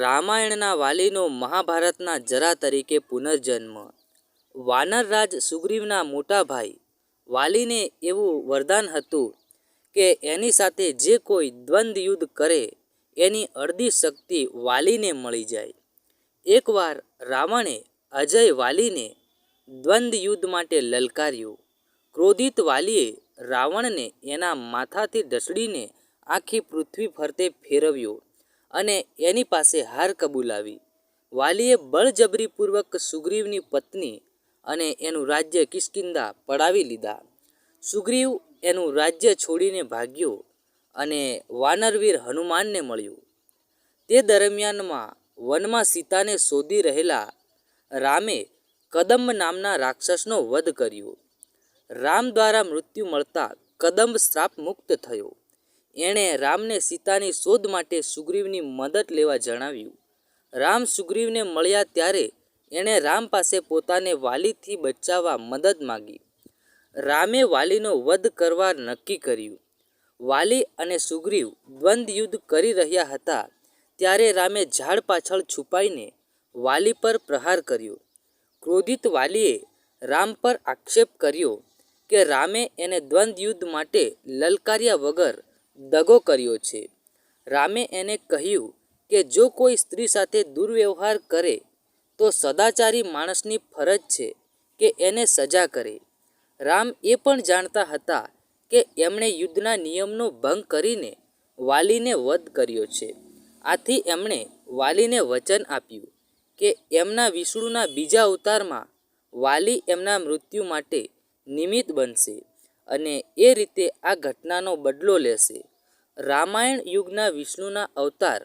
રામાયણના વાલીનો મહાભારતના જરા તરીકે પુનર્જન્મ. વાનરરાજ સુગ્રીવના મોટા ભાઈ વાલીને એવું વરદાન હતું કે એની સાથે જે કોઈ દ્વંદ યુદ્ધ કરે એની અડધી શક્તિ વાલીને મળી જાય. એકવાર રાવણે અજય વાલીને દ્વંદ યુદ્ધ માટે લલકાર્યું. ક્રોધિત વાલીએ રાવણને એના માથાથી ઢસડીને આખી પૃથ્વી ફરતે ફેરવ્યો. અને એની પાસે હાર કબૂલાવી વાલીએ બળજબરીપૂર્વક સુગ્રીવની પત્ની અને એનું રાજ્ય કિસ્કિંદા પડાવી લીધા. સુગ્રીવ એનું રાજ્ય છોડીને ભાગ્યો અને વાનરવીર હનુમાનને મળ્યું. તે દરમિયાનમાં વનમાં સીતાને શોધી રહેલા રામે કદંબ નામના રાક્ષસનો વધ કર્યો. રામ દ્વારા મૃત્યુ મળતા કદંબ શ્રાપ મુક્ત થયો. એણે રામને સીતાની શોધ માટે સુગ્રીવની મદદ લેવા જણાવ્યું. રામ સુગ્રીવને મળ્યા ત્યારે એણે રામ પાસે પોતાને વાલીથી બચાવવા મદદ માગી. રામે વાલીનો વધ કરવા નક્કી કર્યું. વાલી અને સુગ્રીવ દ્વંદ યુદ્ધ કરી રહ્યા હતા ત્યારે રામે ઝાડ પાછળ છુપાઈને વાલી પર પ્રહાર કર્યો. ક્રોધિત વાલીએ રામ પર આક્ષેપ કર્યો કે રામે એને દ્વંદ યુદ્ધ માટે લલકાર્યા વગર દગો કર્યો છે. રામે એને કહ્યું કે જો કોઈ સ્ત્રી સાથે દુર્વ્યવહાર કરે, તો સદાચારી માણસની ફરજ છે કે એને સજા કરે. રામ એ પણ જાણતા હતા કે એમણે યુદ્ધના નિયમનો ભંગ કરીને વાલીને વધ કર્યો છે. આથી એમણે વાલીને વચન આપ્યું કે એમના વિષ્ણુના બીજા અવતારમાં વાલી એમના મૃત્યુ માટે નિમિત્ત બનશે અને એ રીતે આ ઘટનાનો બદલો લેશે. રામાયણ યુગના વિષ્ણુના અવતાર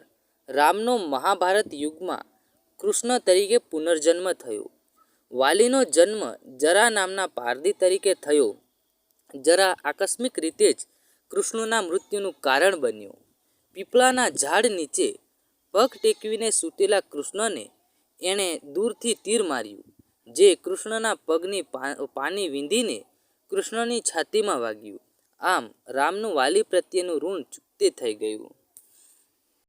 રામનો મહાભારત યુગમાં કૃષ્ણ તરીકે પુનર્જન્મ થયો. વાલીનો જન્મ જરા નામના પારદી તરીકે થયો. જરા આકસ્મિક રીતે જ કૃષ્ણના મૃત્યુનું કારણ બન્યું. પીપળાના ઝાડ નીચે પગ ટેકવીને સૂતેલા કૃષ્ણને એણે દૂરથી તીર માર્યું, જે કૃષ્ણના પગની પાની વીંધીને કૃષ્ણની છાતીમાં વાગ્યું. આમ રામનું વાલી પ્રત્યેનું ઋણ ચૂકતે થઈ ગયું.